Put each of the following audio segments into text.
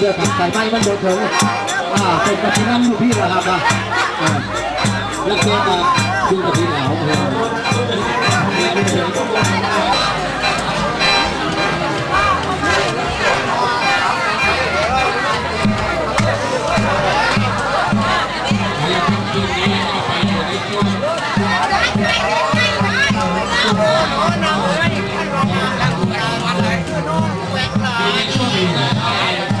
เดือดกับใส่ไม้มันโดนถึงอ่าเป็นกระถิ่นน้ำอยู่พี่ละครับนะอ่าแล้วเจอมาดูกระถิ่นเหลาเออจ่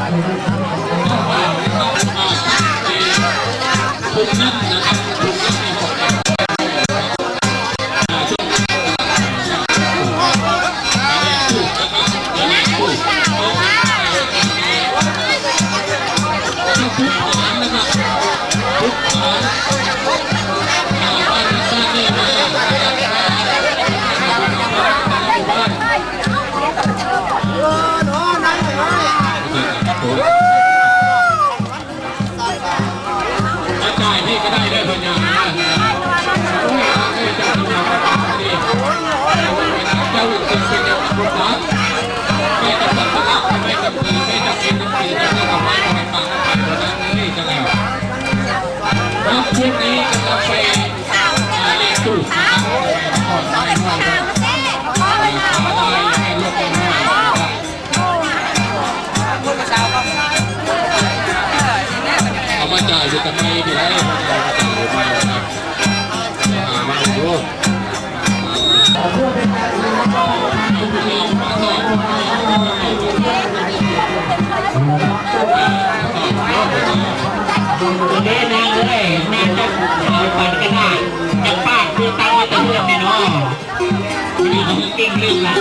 แล้ว อาปันก็ได้จะปากคือตั้งมาตั้งเรื่องแน่นอนนี่เขาเก่งเรื่องละ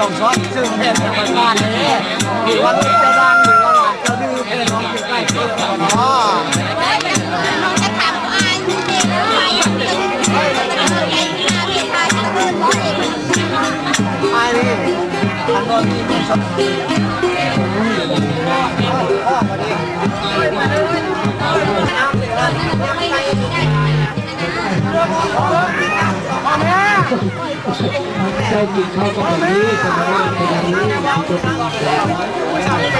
สองช้อนซึ่งแผ่นธรรมชาติเลยมีวันเจ้าดังหรือว่าหลานเจ้าดื้อแผ่นน้องอยู่ใกล้เพื่อนเนาะไอ้นี่ทางโน้นมีคนชอบพ่อมาดิ จ้ากินข้าวก็แบบนี้จะมาเป็นอย่างนี้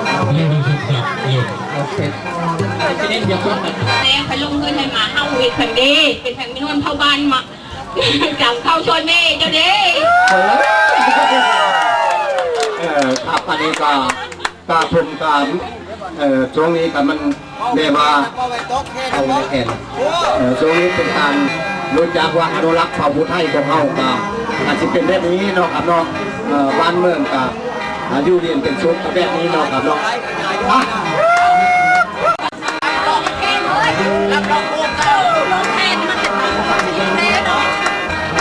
นั้นเข้าใจเด้อนี่เนาะชอบเบาเนี่ยจะเล่นอย่าพูดแบบแรงไปลงเงินให้หมาเฮาอีกแผ่นดีเป็นแผ่นมินวนเท่าบ้านมาจังเข้าชนแม่เจ้าเด้เออครับอันนี้ก็กาพุ่มกามเอ่อช่วงนี้ก็มันเรียกว่าเอาในแขนเอ่อช่วงนี้เป็นการรู้จักว่าอนุรักษ์ความพุทธให้ของเฮาก็อาจจะเป็นแบบนี้เนาะครับเนาะเอ่อบ้านเมืองก็ อายุเรียนเป็นชุดแบบนี้เนาะครับเนาะอะ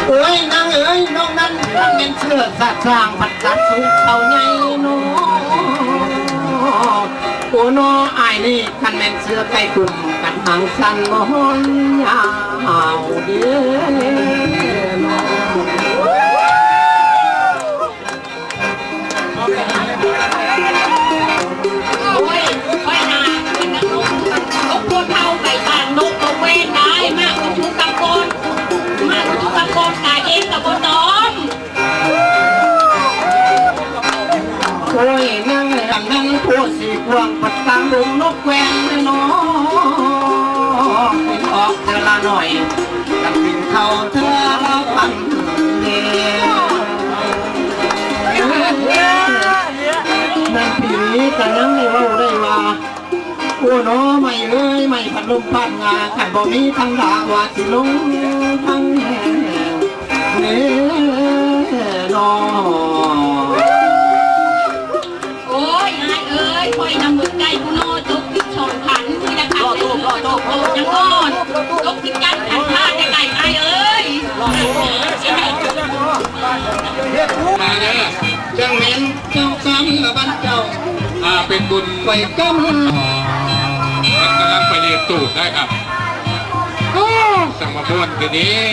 เอ้ยนางเอ้ยน้องนั้นท่านเป็นเชื่อสัตว์สร้างผัดกัดสูงเขาใหญ่โนโอ้โนอายนี่ท่านเป็นเชื่อไก่กลุ่มกันหางสั้นมอนยาวเด้อ ดวงปัดตางลุงนกแวนเลยน้องกินออกเธอละหน่อยกับกินเขาเธอละพันเดีนั่นผีกันยังได้เว่าได้ว่าโอ้น้อไม่เอ้ยไม่พัดลมพัดงาขันบ่มีทางดาว่าสิลงทางแห่เน่นอโอ้ยคอยนำมือไก่กูโนจุกติดชอนขันที่ละขันเลยโตโตยังก่อนจุกติดกันขันพลาดได้ไก่นายเอ้ยมาเด้อจังเม็นเจ้ากรรมละบันเจ้าอาเป็นบุญไปกำมันกำลังไปเรียนตูดได้ครับ สังมาพวนคืนนี้